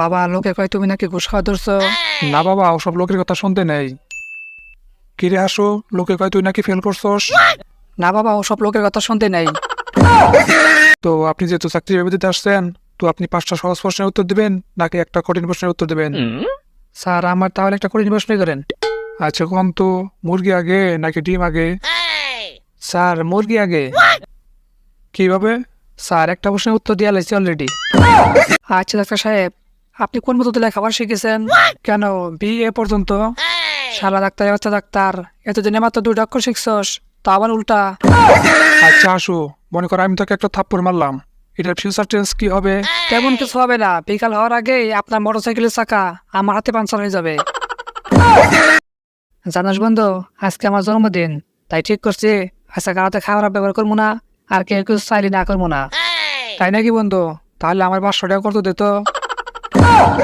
বাবা লোকে কয় তুমি নাকি ঘুষ খাওয়া ধরছো? না বাবা ওসব লোকের কথা শুনতে নেই। কিরে আসো লোকে কয় তুই নাকি ফেল করছস? না বাবা ওসব লোকের কথা শুনতে নেই। তো আপনি যেহেতু চাকরি ভেবে দিতে আসছেন তো আপনি পাঁচটা সহজ প্রশ্নের উত্তর দিবেন নাকি একটা কঠিন প্রশ্নের উত্তর দিবেন? স্যার আমার তাহলে একটা কঠিন প্রশ্নই করেন। আচ্ছা কম তো মুরগি আগে নাকি ডিম আগে? স্যার মুরগি আগে। কীভাবে? স্যার একটা প্রশ্নের উত্তর দিয়ে লাগছে অলরেডি। আচ্ছা ডাক্তার সাহেব আপনি কোন মতো দিলে খাবার শিখেছেন কেন? বি এ পর্যন্ত সারা ডাক্তার বাচ্চা ডাক্তার। এতদিনে মাত্র দুই অক্ষর শিখছস। তা আবার উল্টা। আচ্ছা আসো। মনে করো আমি তোকে একটা থাপ্পড় মারলাম। এটার ফিউচার টেন্স কি হবে? তেমন কিছু হবে না। বিকাল হওয়ার আগেই আপনার মোটর সাইকেলের চাকা আমার হাতে পাঞ্চার হয়ে যাবে। জানাস বন্ধু আজকে আমার জন্মদিন। তাই ঠিক করছি আজকে গাড়াতে খাবার ব্যবহার করব না আর কেউ কেউ চাইলে না করব না। তাই নাকি বন্ধু? তাহলে আমার পাঁচশো টাকা কত দিত Oh!